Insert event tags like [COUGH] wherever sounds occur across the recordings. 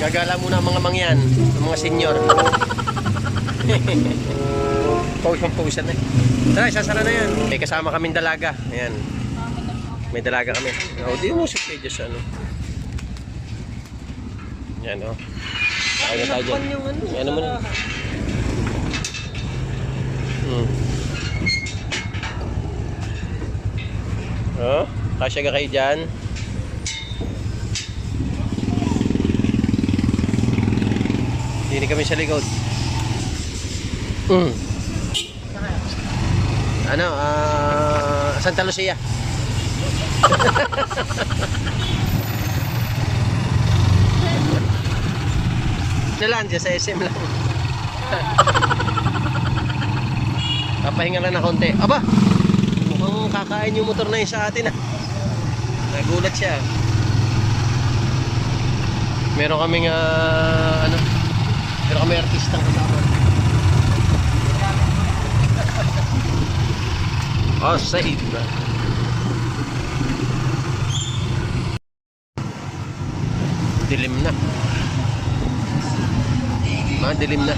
Gagala muna ang mga mangyan, ang mga senior. [LAUGHS] Pausang pausan na. Tara, sasara na yan. May kasama kaming dalaga. Ayan. May dalaga kami. O, di mo sa ano. Yan o. Tayo na tayo dyan. Yan naman. Hmm. Oh, kasya ka kayo dyan. Hindi kami sa likod. Mm. Ano, ah, Santa Lucia. [LAUGHS] Lang, dyan sa SM lang. [LAUGHS] Papahinga lang na konti. Aba! Mukhang kakain yung motor na yun sa atin ah. Nagulat siya. Meron kaming ah, ano, meron kami artistang kasama. Oh, [LAUGHS] save na. Dilim na. Mga dilim na.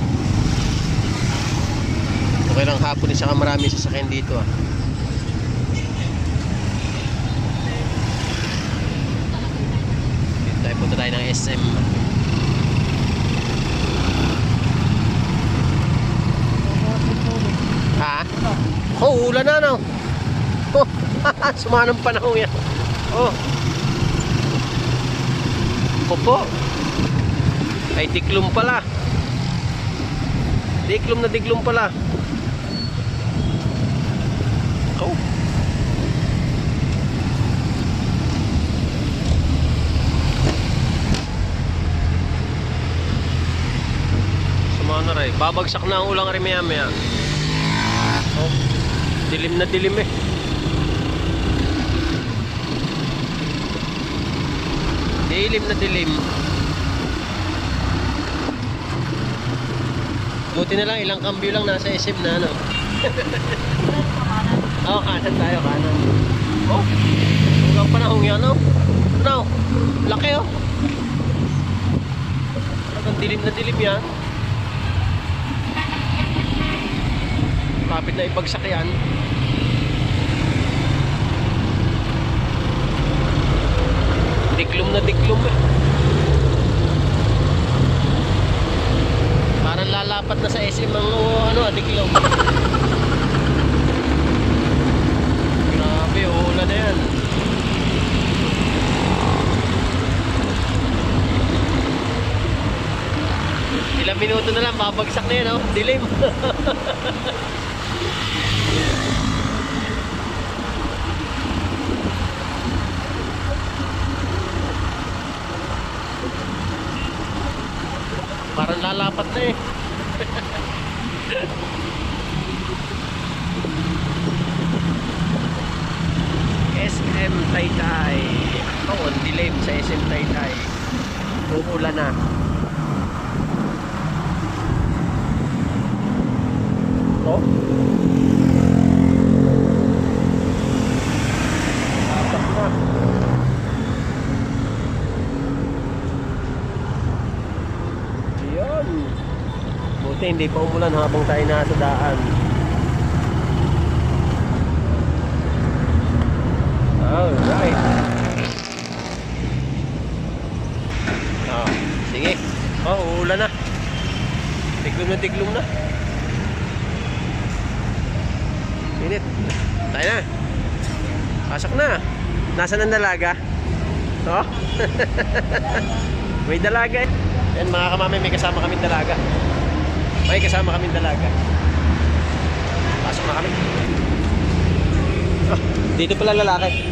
Okay lang hapon isa ka marami sasakyan dito ah. Punta tayo ng SM. Ha? Oh, ulan na no. Oh, [LAUGHS] sumanang panahon yan. Oh. Opo. Ay, diklum pala. Diklum na diklum pala. Oh. Sumana rin. Babagsak na ang ulang rin maya maya. Oh. Dilim na dilim eh. Dilim na dilim. Buti na lang, ilang cambio lang nasa SM na ano. Oo, [LAUGHS] oh, kanan tayo, kanan. Oh, hanggang panahon yan, no? No, laki oh. Talagang dilim na dilim yan. Kapit na ibagsak yan. Diklum na diklum eh. Parang lalapat na sa SM ang oh, ano, diklum. [LAUGHS] Grabe, uulan na yan. Ilang minuto na lang, babagsak na yan, oh. Dilim. [LAUGHS] Parang lalapat na eh. SM Taytay. Oo, oh, dilim sa SM Taytay. Uulan na. Oh. Tapak na. Ayan. Buti hindi pa umulan habang tayo nasa daan. Alright. Ah, sige. Oh, uulan na. Tiglom na tiglom na. Init. Tayo na. Pasok na. Nasaan ang dalaga? Oh. [LAUGHS] may dalaga eh. Yan mga kamami, may kasama kaming dalaga. May kasama kaming dalaga. Pasok na kami. Ah, [LAUGHS] dito pala lalaki.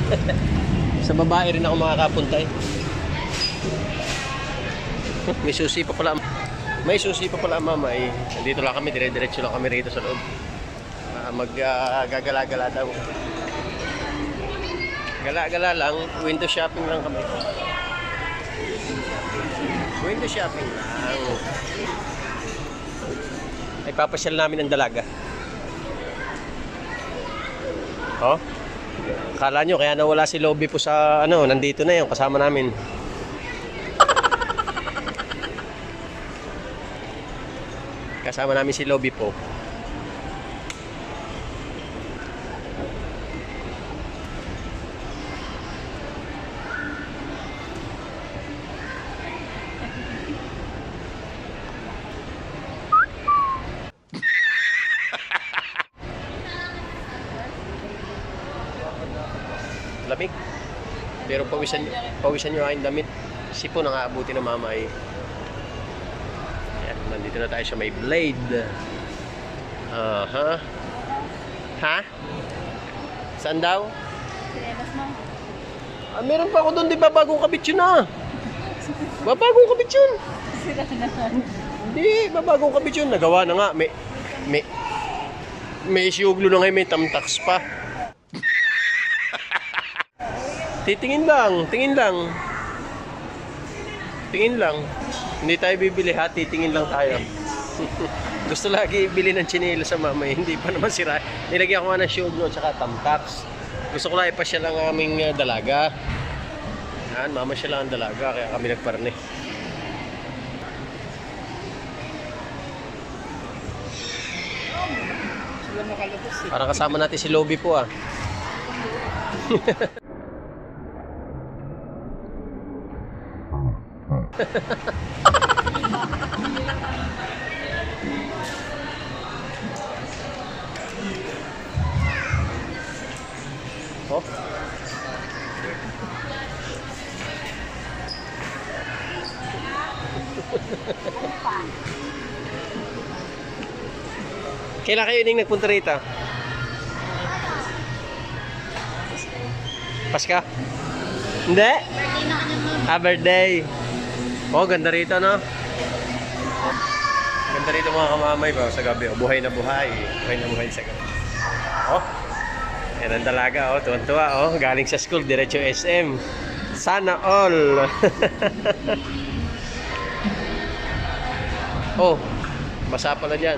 [LAUGHS] Sa babae rin ako makakapunta eh. [LAUGHS] May susi pa pala. May susi pa pala mama eh. Dito lang kami, dire-diretso lang kami rito sa loob. Ah, Mag-gagala-gala daw. Gala-gala lang, window shopping lang kami. Window shopping lang. Ipapasyal namin ang dalaga. Oh? Akala nyo, kaya nawala si Lobby po sa, ano, nandito na yun, kasama namin. [LAUGHS] Kasama namin si Lobby po. Pero pawisan, pawisan nyo aking damit. Sipon ang aabuti ng mama ay Ayan, nandito na tayo sa may blade. Aha. Ha? Saan daw? Ah, meron pa ako doon, di ba? Bagong kabit yun ah. Ba, bagong kabit yun. Sira na. Hindi, ba, bagong kabit yun. Nagawa na nga. May, may, may siyuglo na ngayon, may tamtax pa. Titingin lang, tingin lang. Tingin lang. Hindi tayo bibili ha, titingin lang tayo. [LAUGHS] Gusto lagi bili ng chinelo sa mama, eh. hindi pa naman sira. Nilagyan ko nga ng siyuglo at saka tamtax. Gusto ko lang ipasya lang ang aming uh, dalaga. Yan, mama siya lang ang dalaga, kaya kami nagparne. Eh. Parang kasama natin si Lobby po ah. [LAUGHS] oh. [LAUGHS] Kailan kayo ining nagpunta rito? Paska? Hindi? Birthday na mo. Ah, birthday. Oh, ganda rito, no? Ganda rito mga kamamay ba sa gabi. Oh, buhay na buhay. Buhay na buhay sa gabi. Oh, yan ang dalaga. Oh, tuwan-tuwa. Oh, galing sa school, diretso SM. Sana all. [LAUGHS] oh, basa pala dyan.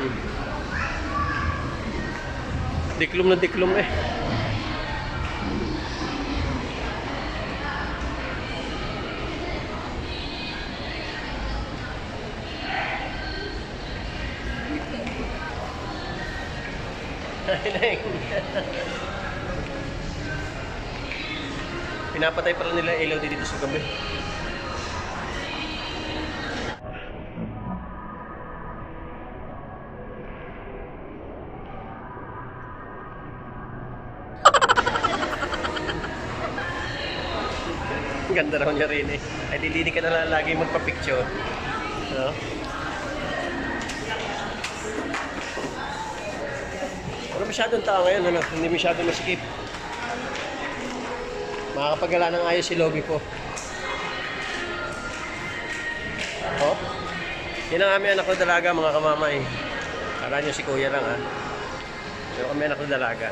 Diklom na diklom eh. Pinapatay pala nila ilaw dito sa gabi. Ganda raw niya rin eh. Ay, dilini ka na lang lagi magpa-picture. No? Masyadong tao ngayon, ano? Hindi masyadong masikip. Makakapagala ng ayos si Lobby po. Oh? Yan ang aming anak na dalaga, mga kamamay. Kala nyo si Kuya lang, ha? Pero kami anak na dalaga.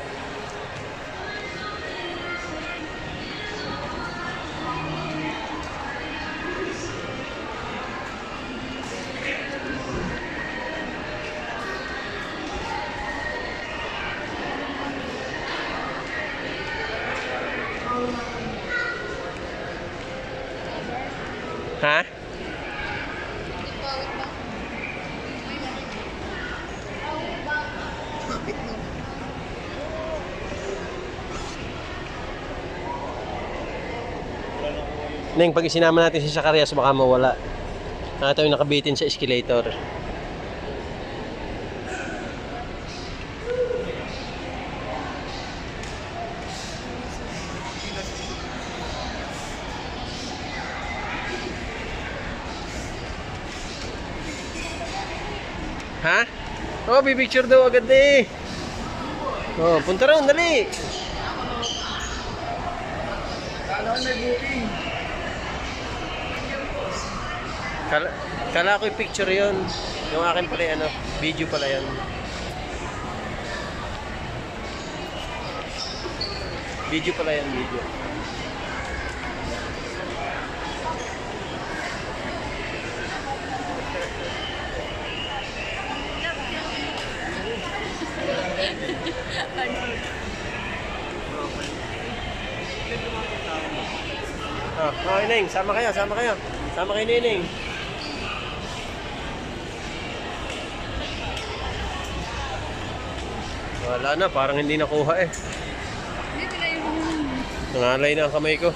Ha? Neng, pag isinama natin si Zacarias, baka mawala. Nakita yung nakabitin sa escalator. Ha? Oh, pipicture daw agad eh. Oh, punta ron, dali. Kala, kala ko yung picture yon. Yung akin pala ano, video pala yan. Video pala yan, video. Ah, oh, Ineng, sama kayo, sama kayo. Sama kayo ni Ineng. Wala na, parang hindi nakuha eh. Nangalay na ang kamay ko.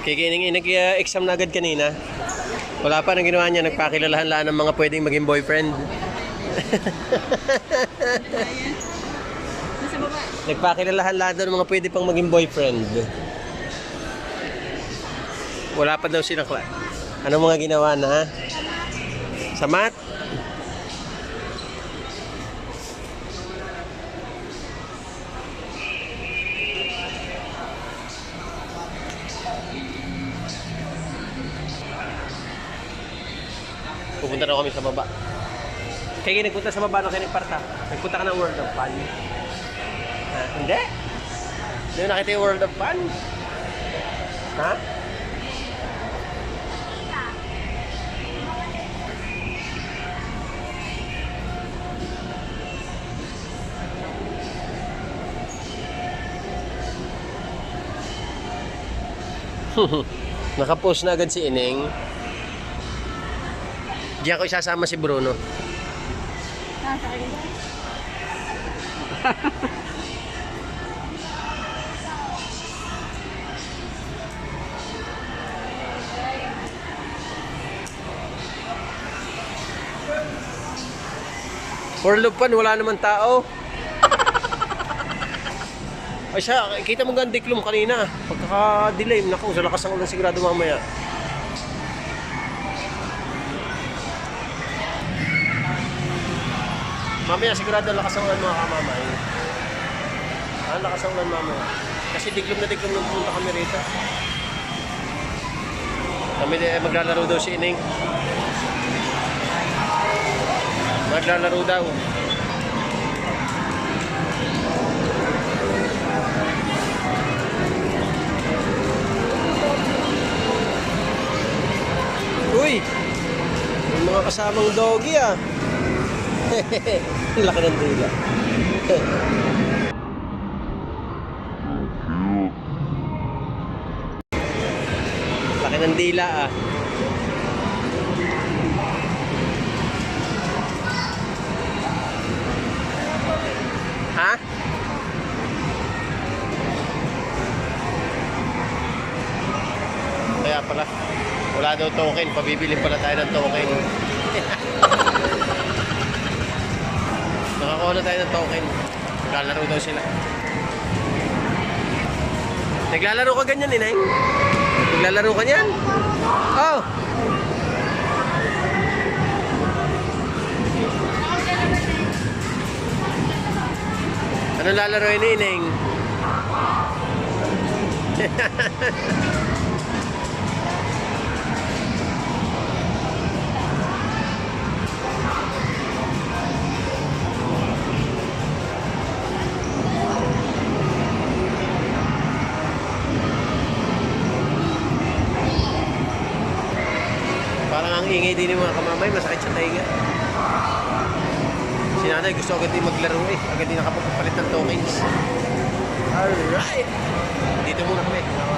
Kikining nag-exam na agad kanina. Wala pa nang ginawa niya, nagpakilalahan lang ng mga pwedeng maging boyfriend. Nasa baba. Nagpakilalahan lahat ng mga pwede pang maging boyfriend. Wala pa daw silang kla. Ano mga ginawa na? Sa mat? Pupunta na kami sa baba. Kaya nagpunta sa baba na kayo nagparta. Nagpunta ka ng World of Fun. Ah, hindi. Hindi nakita yung World of Fun? Ha? [LAUGHS] Nakapost na agad si Ineng. Diyan ko isasama si Bruno. [LAUGHS] Fun, wala naman tao. [LAUGHS] Ay siya, kita mo ganda diklom kanina. Pagkaka-delay, naku, sa lakas ng ulan sigurado mamaya. Mamaya sigurado ang lakas ng ulan mga kamamay. Ah, Ang lakas ng ulan mamaya. Kasi diklom na diklom nung pumunta kami rito. Kami eh, maglalaro daw si Ining. Maglalaro daw. Uy! May mga kasamang doggy ah. Laki ng dila. Laki ng dila ah. Ha? Kaya pala, wala daw token. Pabibili pala tayo ng token. [LAUGHS] Nakakuha na tayo ng token. Naglalaro daw sila. Naglalaro ka ganyan, inay? Naglalaro ka niyan? Oh! Ano lalaroin ni Ineng? [LAUGHS] gusto agad din maglaro eh. Agad din nakapagpapalit ng tokens. Alright! Dito muna kami.